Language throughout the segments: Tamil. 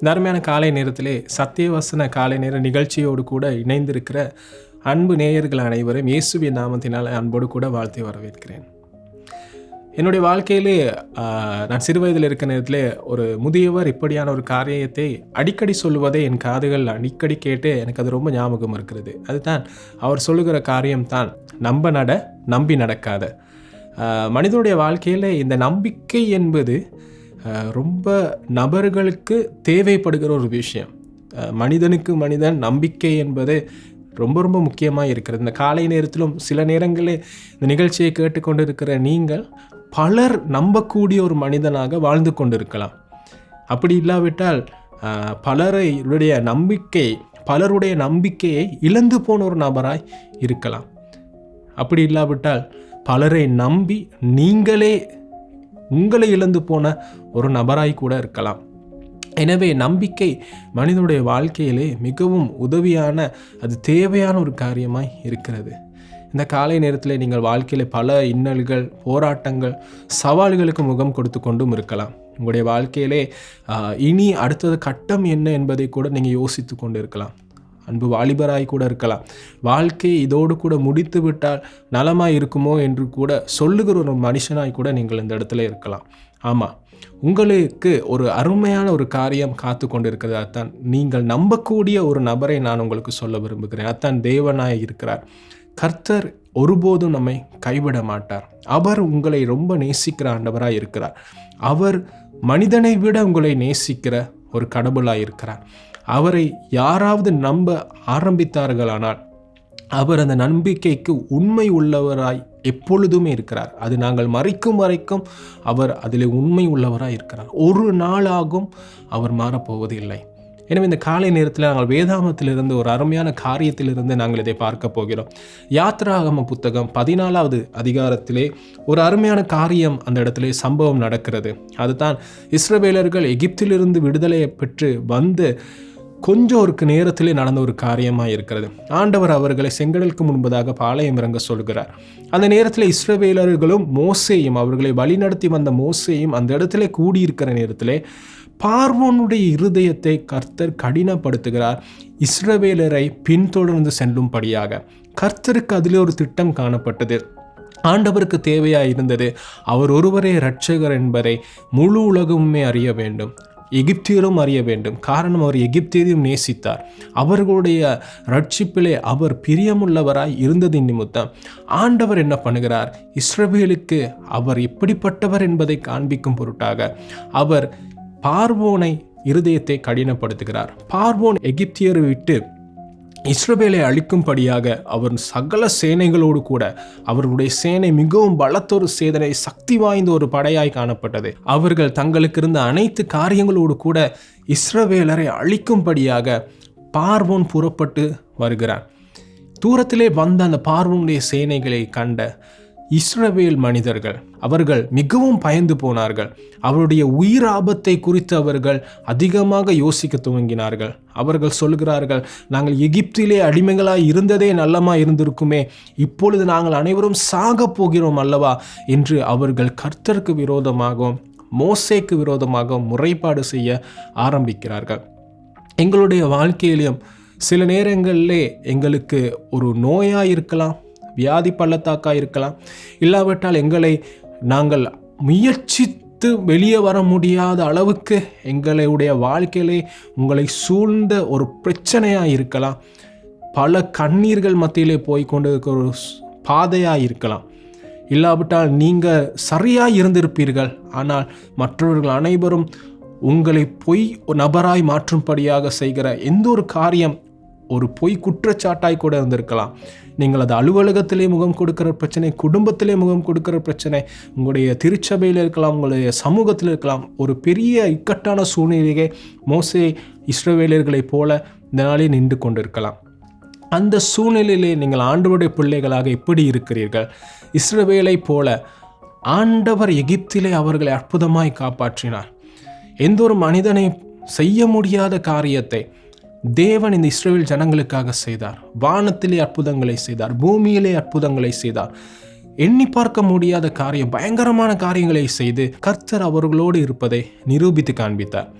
இந்த அருமையான காலை நேரத்திலே சத்தியவசன காலை நேர நிகழ்ச்சியோடு கூட இணைந்திருக்கிற அன்பு நேயர்கள் அனைவரும் இயேசுவின் நாமத்தினால் அன்போடு கூட வாழ்த்தி வரவேற்கிறேன். என்னுடைய வாழ்க்கையிலே நான் சிறு வயதில் இருக்க நேரத்தில் ஒரு முதியவர் இப்படியான ஒரு காரியத்தை அடிக்கடி சொல்லுவதை என் காதுகள் அடிக்கடி கேட்டு எனக்கு அது ரொம்ப ஞாபகம் இருக்கிறது. அதுதான் அவர் சொல்லுகிற காரியம்தான் நம்ப நட நம்பி நடக்காத. மனிதனுடைய வாழ்க்கையில் இந்த நம்பிக்கை என்பது ரொம்ப நபர்களுக்கு தேவைப்படுகிற ஒரு விஷயம். மனிதனுக்கு மனிதன் நம்பிக்கை என்பது ரொம்ப ரொம்ப முக்கியமாக இருக்கிறது. இந்த காலை நேரத்திலும் சில நேரங்களில் இந்த நிகழ்ச்சியை கேட்டுக்கொண்டு இருக்கிற நீங்கள் பலர் நம்பக்கூடிய ஒரு மனிதனாக வாழ்ந்து கொண்டிருக்கலாம். அப்படி இல்லாவிட்டால் பலருடைய நம்பிக்கை பலருடைய நம்பிக்கையை இழந்து போன ஒரு நபராய் இருக்கலாம். அப்படி இல்லாவிட்டால் பலரை நம்பி நீங்களே உங்களை இழந்து போன ஒரு நபராய் கூட இருக்கலாம். எனவே நம்பிக்கை மனிதனுடைய வாழ்க்கையிலே மிகவும் உதவியான அது தேவையான ஒரு காரியமாய் இருக்கிறது. இந்த காலை நேரத்தில் நீங்கள் வாழ்க்கையில் பல இன்னல்கள் போராட்டங்கள் சவால்களுக்கு முகம் கொடுத்து கொண்டும் இருக்கலாம். உங்களுடைய வாழ்க்கையிலே இனி அடுத்தது கட்டம் என்ன என்பதை கூட நீங்கள் யோசித்து கொண்டு இருக்கலாம். அன்பு வாலிபராய் கூட இருக்கலாம். வாழ்க்கையை இதோடு கூட முடித்து விட்டால் நலமாக இருக்குமோ என்று கூட சொல்லுகிற ஒரு மனுஷனாய் கூட நீங்கள் இந்த இடத்துல இருக்கலாம். ஆமாம் உங்களுக்கு ஒரு அருமையான ஒரு காரியம் காத்து கொண்டு இருக்கிறது அதான் நீங்கள் நம்பக்கூடிய ஒரு நபரை நான் உங்களுக்கு சொல்ல விரும்புகிறேன். அதான் தேவனாய் இருக்கிறார். கர்த்தர் ஒருபோதும் நம்மை கைவிட மாட்டார். அவர் உங்களை ரொம்ப நேசிக்கிற ஆண்டவராக இருக்கிறார். அவர் மனிதனை விட உங்களை நேசிக்கிற ஒரு கடவுளாக இருக்கிறார். அவரை யாராவது நம்ப ஆரம்பித்தார்களானால் அவர் அந்த நம்பிக்கைக்கு உண்மை உள்ளவராய் எப்பொழுதுமே இருக்கிறார். அது நாங்கள் மறைக்கும் வரைக்கும் அவர் அதில் உண்மை உள்ளவராக இருக்கிறார். ஒரு நாளாகும் அவர் மாறப்போவது இல்லை எனவே இந்த காலை நேரத்தில் நாங்கள் வேதாமத்திலிருந்து ஒரு அருமையான காரியத்திலிருந்து நாங்கள் இதை பார்க்க போகிறோம். யாத்ராகம புத்தகம் பதினாலாவது அதிகாரத்திலே ஒரு அருமையான காரியம் அந்த இடத்துல சம்பவம் நடக்கிறது. அதுதான் இஸ்ரவேலர்கள் எகிப்திலிருந்து விடுதலையை பெற்று வந்து கொஞ்சம் ஒரு நேரத்திலே நடந்த ஒரு காரியமாக இருக்கிறது. ஆண்டவர் அவர்களை செங்கடலுக்கு முன்பதாக பாளையம் இறங்க சொல்கிறார். அந்த நேரத்தில் இஸ்ரவேலர்களும் மோசையும் அவர்களை வழிநடத்தி வந்த மோசையும் அந்த இடத்துல கூடியிருக்கிற நேரத்தில் பார்வோனுடைய இருதயத்தை கர்த்தர் கடினப்படுத்துகிறார். இஸ்ரவேலரை பின்தொடர்ந்து செல்லும்படியாக கர்த்தருக்கு அதிலே ஒரு திட்டம் காணப்பட்டது. ஆண்டவருக்கு தேவையாக இருந்தது அவர் ஒருவரே இரட்சகர் என்பதை முழு உலகமுமே அறிய வேண்டும். எகிப்தியரும் அறிய வேண்டும். காரணம் அவர் எகிப்தியரையும் நேசித்தார். அவர்களுடைய ரட்சிப்பிலே அவர் பிரியமுள்ளவராய் இருந்ததின் நிமித்தம் ஆண்டவர் என்ன பண்ணுகிறார்? இஸ்ரவேலுக்கு அவர் எப்படிப்பட்டவர் என்பதை காண்பிக்கும் பொருட்டாக அவர் பார்வோனை இருதயத்தை கடினப்படுத்துகிறார். பார்வோன் எகிப்தியரை விட்டு இஸ்ரவேலை அழிக்கும்படியாக அவர் சகல சேனைகளோடு கூட அவருடைய சேனை மிகவும் பலத்தொரு சேதனை சக்தி வாய்ந்த ஒரு படையாய் காணப்பட்டது. அவர்கள் தங்களுக்கு இருந்த அனைத்து காரியங்களோடு கூட இஸ்ரவேலரை அழிக்கும்படியாக பார்வோன் புறப்பட்டு வருகிறார் தூரத்திலே வந்த அந்த பார்வோனுடைய சேனைகளை கண்ட இஸ்ரவேல் மனிதர்கள். அவர்கள் மிகவும் பயந்து போனார்கள். அவருடைய உயிர் ஆபத்தை குறித்து அவர்கள் அதிகமாக யோசிக்க துவங்கினார்கள். அவர்கள் சொல்கிறார்கள் நாங்கள் எகிப்திலே அடிமைகளாக இருந்ததே நல்லமா இருந்திருக்குமே. இப்பொழுது நாங்கள் அனைவரும் சாக போகிறோம் அல்லவா? என்று அவர்கள் கர்த்தருக்கு விரோதமாகவும் மோசேக்கு விரோதமாகவும் முறைப்பாடு செய்ய ஆரம்பிக்கிறார்கள். எங்களுடைய வாழ்க்கையிலும் சில நேரங்களிலே எங்களுக்கு ஒரு நோயாக இருக்கலாம். வியாதி பள்ளத்தாக்காக இருக்கலாம். இல்லாவிட்டால் எங்களை நாங்கள் முயற்சித்து வெளியே வர முடியாத அளவுக்கு எங்களுடைய வாழ்க்கையிலே உங்களை சூழ்ந்த ஒரு பிரச்சனையாக இருக்கலாம். பல கண்ணீர்கள் மத்தியிலே போய் கொண்டு இருக்கிற ஒரு பாதையாக இருக்கலாம். இல்லாவிட்டால் நீங்கள் சரியாக இருந்திருப்பீர்கள். ஆனால் மற்றவர்கள் அனைவரும் உங்களை பொய் நபராய் மாற்றும்படியாக செய்கிற எந்த ஒரு காரியம் ஒரு பொய் குற்றச்சாட்டாய் கூட இருந்திருக்கலாம். நீங்கள் அது அலுவலகத்திலே முகம் கொடுக்கிற பிரச்சனை குடும்பத்திலே முகம் கொடுக்கிற பிரச்சனை உங்களுடைய திருச்சபையில் இருக்கலாம் உங்களுடைய சமூகத்தில் இருக்கலாம் ஒரு பெரிய இக்கட்டான சூழ்நிலையை மோசே இஸ்ரவேலர்களைப் போல இந்த நாளில் நின்று கொண்டிருக்கலாம். அந்த சூழ்நிலையிலே நீங்கள் ஆண்டவருடைய பிள்ளைகளாக எப்படி இருக்கிறீர்கள்? இஸ்ரவேலைப் போல ஆண்டவர் எகிப்திலே அவர்களை அற்புதமாய் காப்பாற்றினார். எந்த ஒரு மனிதனை செய்ய முடியாத காரியத்தை தேவன் இந்த இஸ்ரேல் ஜனங்களுக்காக செய்தார். வானத்திலே அற்புதங்களை செய்தார். பூமியிலே அற்புதங்களை செய்தார். எண்ணி பார்க்க முடியாத காரியம் பயங்கரமான காரியங்களை செய்து கர்த்தர் அவர்களோடு இருப்பதை நிரூபித்து காண்பித்தார்.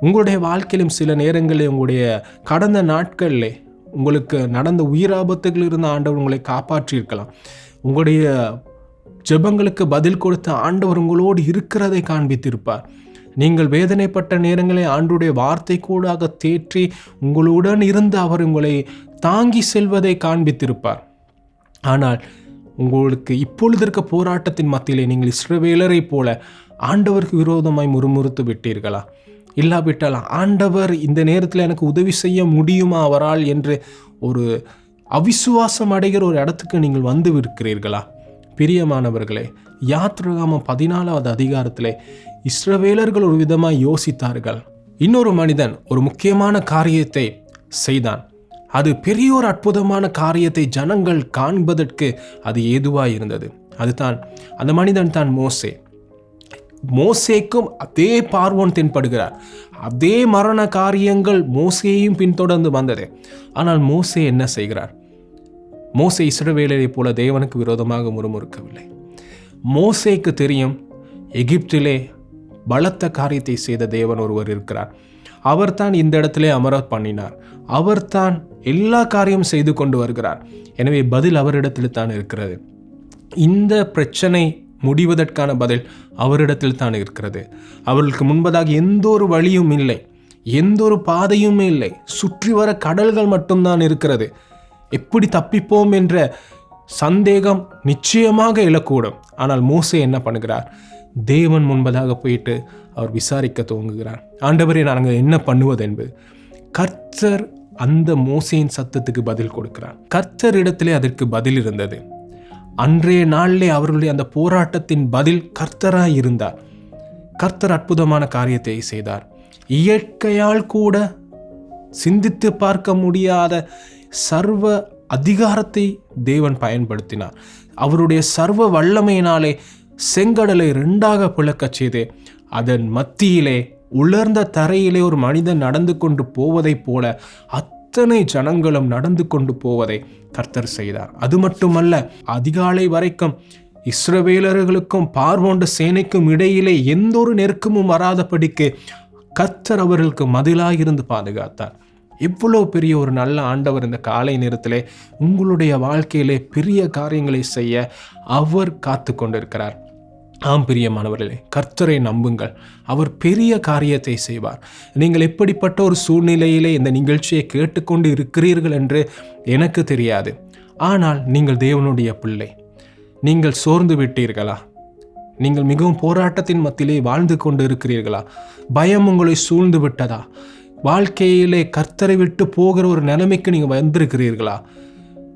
உங்களுடைய வாழ்க்கையிலும் சில நேரங்களில் உங்களுடைய கடந்த நாட்களில் உங்களுக்கு நடந்த உயிராபத்துகள் இருந்த ஆண்டவர் உங்களை காப்பாற்றியிருக்கலாம். உங்களுடைய ஜெபங்களுக்கு பதில் கொடுத்த ஆண்டவர் உங்களோடு இருக்கிறதை காண்பித்திருப்பார். நீங்கள் வேதனைப்பட்ட நேரங்களை ஆண்டுடைய வார்த்தை கூடாக தேற்றி உங்களுடன் இருந்து அவர் உங்களை தாங்கி செல்வதை காண்பித்திருப்பார். ஆனால் உங்களுக்கு இப்பொழுது இருக்க போராட்டத்தின் மத்தியிலே நீங்கள் இஸ்ரவேலரை போல ஆண்டவருக்கு விரோதமாய் முறுமுறுத்து விட்டீர்களா? இல்லாவிட்டால் ஆண்டவர் இந்த நேரத்தில் எனக்கு உதவி செய்ய முடியுமா அவரால் என்று ஒரு அவிசுவாசம் அடைகிற ஒரு இடத்துக்கு நீங்கள் வந்து இருக்கிறீர்களா பிரியமானவர்களே யாத்ரகாமம் பதினாலாவது அதிகாரத்தில் இஸ்ரவேலர்கள் ஒரு விதமாக யோசித்தார்கள். இன்னொரு மனிதன் ஒரு முக்கியமான காரியத்தை செய்தான். அது பெரிய ஒரு அற்புதமான காரியத்தை ஜனங்கள் காண்பதற்கு அது ஏதுவாக இருந்தது. அதுதான் அந்த மனிதன் தான் மோசே. மோசேக்கும் அதே பார்வோன் தென்படுகிறார். அதே மரண காரியங்கள் மோசேயும் பின்தொடர்ந்து வந்தது. ஆனால் மோசே என்ன செய்கிறார்? மோசே இஸ்ரவேலரை போல தேவனுக்கு விரோதமாக முறுமுறுக்கவில்லை. மோசேக்கு தெரியும். எகிப்திலே பலத்த காரியத்தை செய்த தேவன் ஒருவர் இருக்கிறார். அவர்தான் இந்த இடத்திலே அமர பண்ணினார். அவர்தான் எல்லா காரியம் செய்து கொண்டு வருகிறார். எனவே பதில் அவரிடத்தில் தான் இருக்கிறது. இந்த பிரச்சனை முடிவதற்கான பதில் அவரிடத்தில் தான் இருக்கிறது. அவர்களுக்கு முன்பதாக எந்த ஒரு வழியும் இல்லை. எந்த ஒரு பாதையும் இல்லை. சுற்றி வர கடல்கள் மட்டும்தான் இருக்கிறது. எப்படி தப்பிப்போம் என்ற சந்தேகம் நிச்சயமாக இழக்கூடும் ஆனால் மோசே என்ன பண்ணுகிறார்? தேவன் முன்பதாக போயிட்டு அவர் விசாரிக்க துவங்குகிறார். ஆண்டவரே நாங்கள் என்ன பண்ணுவது என்பது கர்த்தர் அந்த மோசையின் சத்தத்துக்கு பதில் கொடுக்கிறார். கர்த்தர் இடத்திலே அதற்கு பதில் இருந்தது. அன்றைய நாளிலே அவர்களுடைய அந்த போராட்டத்தின் பதில் கர்த்தராய் இருந்தார். கர்த்தர் அற்புதமான காரியத்தை செய்தார். இயற்கையால் கூட சிந்தித்து பார்க்க முடியாத சர்வ அதிகாரத்தை தேவன் பயன்படுத்தினார். அவருடைய சர்வ வல்லமையினாலே செங்கடலை ரெண்டாக பிளக்கச் செய்து அதன் மத்தியிலே உலர்ந்த தரையிலே ஒரு மனிதன் நடந்து கொண்டு போவதைப் போல அத்தனை ஜனங்களும் நடந்து கொண்டு போவதை கர்த்தர் செய்தார். அது மட்டுமல்ல அதிகாலை வரைக்கும் இஸ்ரவேலர்களுக்கும் பார்வோண்ட சேனைக்கும் இடையிலே எந்த ஒரு நெருக்கமும் வராதபடிக்கு கர்த்தர் அவர்களுக்கு மதிலாக இருந்து பாதுகாத்தார். இவ்வளோ பெரிய ஒரு நல்ல ஆண்டவர் இந்த காலை நேரத்திலே உங்களுடைய வாழ்க்கையிலே பெரிய காரியங்களை செய்ய அவர் காத்து கொண்டிருக்கிறார். ஆம் பிரியமானவர்களே கர்த்தரை நம்புங்கள். அவர் பெரிய காரியத்தை செய்வார். நீங்கள் எப்படிப்பட்ட ஒரு சூழ்நிலையிலே இந்த நிகழ்ச்சியை கேட்டுக்கொண்டு இருக்கிறீர்கள் என்று எனக்கு தெரியாது. ஆனால் நீங்கள் தேவனுடைய பிள்ளை. நீங்கள் சோர்ந்து விட்டீர்களா? நீங்கள் மிகவும் போராட்டத்தின் மத்தியிலே வாழ்ந்து கொண்டு இருக்கிறீர்களா? பயம் உங்களை சூழ்ந்து விட்டதா? வாழ்க்கையிலே கர்த்தரை விட்டு போகிற ஒரு நிலைமைக்கு நீங்கள் வந்திருக்கிறீர்களா?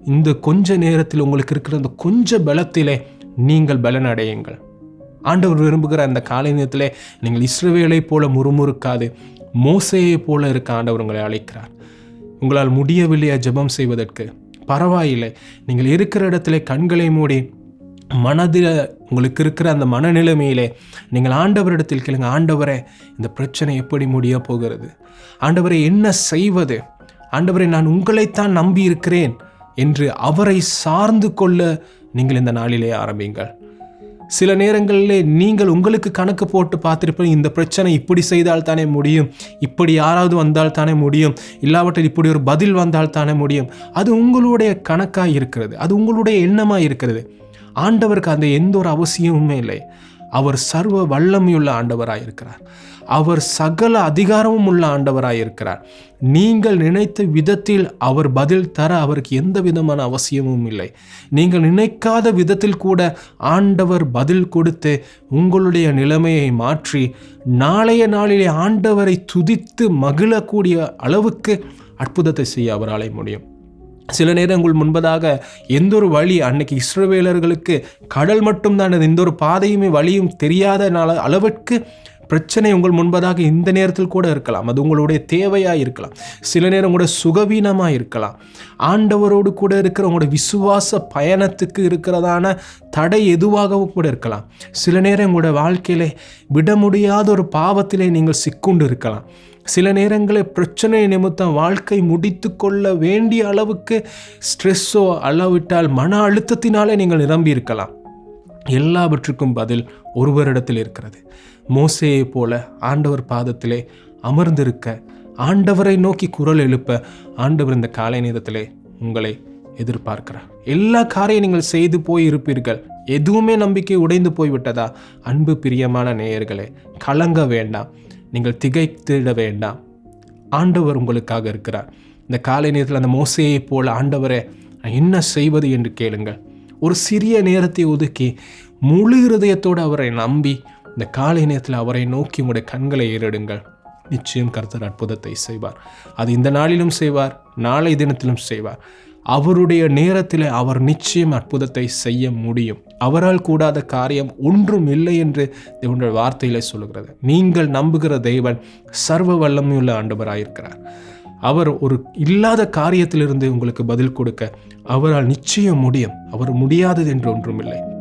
இந்த கொஞ்ச நேரத்தில் உங்களுக்கு இருக்கிற அந்த கொஞ்ச பலத்திலே நீங்கள் பலன் அடையுங்கள் ஆண்டவர் விரும்புகிற அந்த காலை நேரத்தில் நீங்கள் இஸ்ரவேலை போல முறுமுறுக்காது மோசையை போல இருக்க ஆண்டவர் உங்களை அழைக்கிறார். உங்களால் முடியவில்லையா ஜெபம் செய்வதற்கு? பரவாயில்லை. நீங்கள் இருக்கிற இடத்துல கண்களை மூடி மனதில் உங்களுக்கு இருக்கிற அந்த மனநிலைமையிலே நீங்கள் ஆண்டவரிடத்தில் கேளுங்க ஆண்டவரே இந்த பிரச்சனை எப்படி முடிய போகிறது? ஆண்டவரை என்ன செய்வது? ஆண்டவரை நான் உங்களைத்தான் நம்பி இருக்கிறேன் என்று அவரை சார்ந்து கொள்ள நீங்கள் இந்த நாளிலே ஆரம்பிங்கள் சில நேரங்களிலே நீங்கள் உங்களுக்கு கணக்கு போட்டு பார்த்துருப்பீங்க இந்த பிரச்சனை இப்படி செய்தால் தானே முடியும்? இப்படி யாராவது வந்தால் தானே முடியும்? இல்லாவற்றில் இப்படி ஒரு பதில் வந்தால் தானே முடியும்? அது உங்களுடைய கணக்காக இருக்கிறது அது உங்களுடைய எண்ணமாக இருக்கிறது. ஆண்டவருக்கு அந்த எந்த ஒரு அவசியமுமே இல்லை. அவர் சர்வ வல்லமையுள்ள ஆண்டவராக இருக்கிறார் அவர் சகல அதிகாரமும் உள்ள ஆண்டவராக இருக்கிறார் நீங்கள் நினைத்த விதத்தில் அவர் பதில் தர அவருக்கு எந்த விதமான அவசியமும் இல்லை. நீங்கள் நினைக்காத விதத்தில் கூட ஆண்டவர் பதில் கொடுத்து உங்களுடைய நிலைமையை மாற்றி நாளைய நாளிலே ஆண்டவரை துதித்து மகிழக்கூடிய அளவுக்கு அற்புதத்தை செய்ய அவராலே முடியும். சில நேரங்கள் முன்பதாக எந்த ஒரு வழி அன்னைக்கு இஸ்ரோவேலர்களுக்கு கடல் மட்டும்தான் எந்த ஒரு பாதையுமே வழியும் தெரியாத அளவிற்கு பிரச்சனை உங்கள் முன்பதாக இந்த நேரத்தில் கூட இருக்கலாம். அது உங்களுடைய தேவையாக இருக்கலாம். சில நேரம் கூட சுகவீனமாக இருக்கலாம். ஆண்டவரோடு கூட இருக்கிற உங்களுடைய விசுவாச பயணத்துக்கு இருக்கிறதான தடை எதுவாகவும் கூட இருக்கலாம். சில நேரம் உங்களுடைய வாழ்க்கையிலே விட முடியாத ஒரு பாவத்திலே நீங்கள் சிக்குண்டு இருக்கலாம். சில நேரங்களில் பிரச்சனை நிமித்தம் வாழ்க்கை முடித்து கொள்ள வேண்டிய அளவுக்கு ஸ்ட்ரெஸ்ஸோ அளவிட்டால் மன அழுத்தத்தினாலே நீங்கள் நிரம்பி இருக்கலாம் எல்லாவற்றுக்கும் பதில் ஒருவரிடத்தில் இருக்கிறது. மோசையை போல ஆண்டவர் பாதத்திலே அமர்ந்திருக்க ஆண்டவரை நோக்கி குரல் எழுப்ப ஆண்டவர் இந்த காலை நேரத்திலே உங்களை எதிர்பார்க்கிறார். எல்லா காரியம் நீங்கள் செய்து போய் இருப்பீர்கள் எதுவுமே நம்பிக்கை உடைந்து போய்விட்டதா? அன்பு பிரியமான நேயர்களே கலங்க வேண்டாம். நீங்கள் திகைத்திட வேண்டாம். ஆண்டவர் உங்களுக்காக இருக்கிறார். இந்த காலை நேரத்தில் அந்த மோசையைப் போல ஆண்டவரை என்ன செய்வது என்று கேளுங்கள். ஒரு சிறிய நேரத்தை ஒதுக்கி முழு இருதயத்தோடு அவரை நம்பி இந்த காலை நேரத்தில் அவரை நோக்கி உங்களுடைய கண்களை ஏறிடுங்கள். நிச்சயம் கர்த்தர் அற்புதத்தை செய்வார். அது இந்த நாளிலும் செய்வார் நாளை தினத்திலும் செய்வார். அவருடைய நேரத்தில் அவர் நிச்சயம் அற்புதத்தை செய்ய முடியும். அவரால் கூடாத காரியம் ஒன்றும் இல்லை என்று தேவனுடைய வார்த்தையிலே சொல்லுகிறது. நீங்கள் நம்புகிற தெய்வன் சர்வ வல்லமையுள்ள ஆண்டவராயிருக்கிறார். அவர் ஒரு இல்லாத காரியத்திலிருந்து உங்களுக்கு பதில் கொடுக்க அவரால் நிச்சயம் முடியும். அவர் முடியாதது என்று ஒன்றும் இல்லை